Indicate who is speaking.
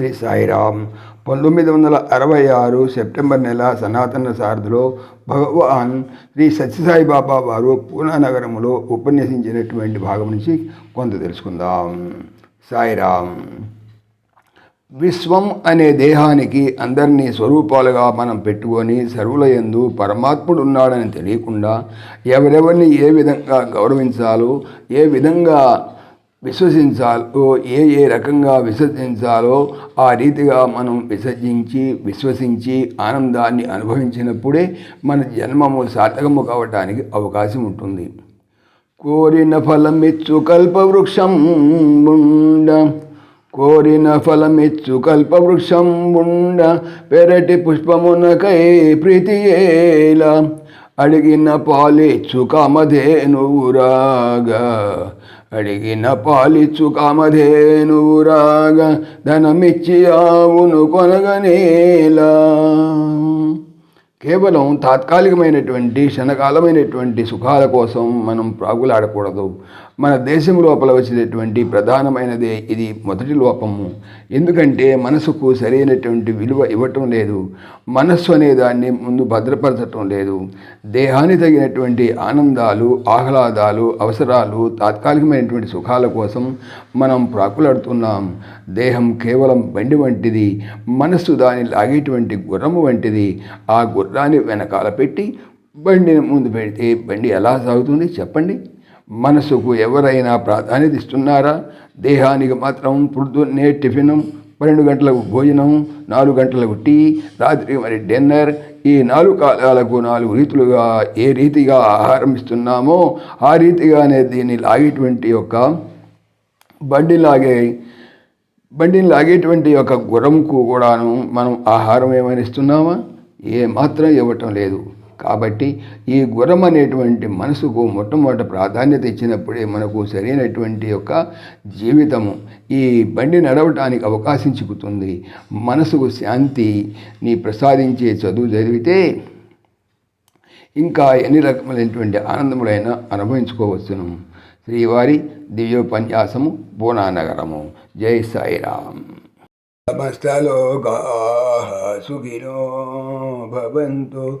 Speaker 1: శ్రీ సాయిరామ్ పంతొమ్మిది వందల అరవై ఆరు సెప్టెంబర్ నెల సనాతన సారథిలో భగవాన్ శ్రీ సత్యసాయి బాబా వారు పూనా నగరంలో ఉపన్యసించినటువంటి భాగం నుంచి కొంత తెలుసుకుందాం. సాయిరామ్ విశ్వం అనే దేహానికి అందరినీ స్వరూపాలుగా మనం పెట్టుకొని సర్వులయందు పరమాత్ముడు ఉన్నాడని తెలియకుండా ఎవరెవరిని ఏ విధంగా గౌరవించాలో ఏ విధంగా విశ్వసించాలో ఏ ఏ రకంగా విశ్వసించాలో ఆ రీతిగా మనం విసర్జించి విశ్వసించి ఆనందాన్ని అనుభవించినప్పుడే మన జన్మము సార్థకము కావటానికి అవకాశం ఉంటుంది. కోరిన ఫలమిచ్చు కల్పవృక్షం ఉండ కోరిన ఫలమిచ్చు కల్పవృక్షం ఉండ పెరటి పుష్పమునకై ఏలా అడిగిన పాలిచ్చు కామధేనువురాగా అడిగిన పాలిచ్చు రాగ ధనమిచ్చి ఆవును కొనగనేలా. కేవలం తాత్కాలికమైనటువంటి క్షణకాలమైనటువంటి సుఖాల కోసం మనం ప్రాగులాడకూడదు. మన దేశం లోపల వచ్చినటువంటి ప్రధానమైనదే ఇది మొదటి లోపము. ఎందుకంటే మనసుకు సరైనటువంటి విలువ ఇవ్వటం లేదు. మనస్సు అనే దాన్ని ముందు భద్రపరచటం లేదు. దేహాన్ని తగినటువంటి ఆనందాలు ఆహ్లాదాలు అవసరాలు తాత్కాలికమైనటువంటి సుఖాల కోసం మనం ప్రాకులాడుతున్నాం. దేహం కేవలం బండి వంటిది. మనస్సు దాన్ని లాగేటువంటి గుర్రము వంటిది. ఆ గుర్రాన్ని వెనకాల పెట్టి బండిని ముందు పెడితే బండి ఎలా సాగుతుంది? చెప్పండి. మనసుకు ఎవరైనా ప్రాధాన్యత ఇస్తున్నారా? దేహానికి మాత్రం పొద్దున్నే టిఫిన్ పన్నెండు గంటలకు భోజనం నాలుగు గంటలకు టీ రాత్రి మరి డిన్నర్. ఈ నాలుగు కాలాలకు నాలుగు రీతులుగా ఏ రీతిగా ఆహారం ఇస్తున్నామో ఆ రీతిగానే దీన్ని లాగేటువంటి యొక్క బండి లాగే బండిని లాగేటువంటి యొక్క గుర్రంకు కూడాను మనం ఆహారం ఏమైనా ఇస్తున్నామా? ఏ మాత్రం ఇవ్వటం లేదు. కాబట్టి ఈ గుర్రం అనేటువంటి మనసుకు మొట్టమొదటి ప్రాధాన్యత ఇచ్చినప్పుడే మనకు సరైనటువంటి యొక్క జీవితము ఈ బండి నడవటానికి అవకాశం చిక్కుతుంది. మనసుకు శాంతి నీ ప్రసాదించే చదువు చదివితే ఇంకా ఎన్ని రకములైనటువంటి ఆనందములైనా అనుభవించుకోవచ్చును. శ్రీవారి దివ్యోపన్యాసము బోనానగరము. జై సాయిరామ్. సమస్తలోకా సుఖినో భవంతు.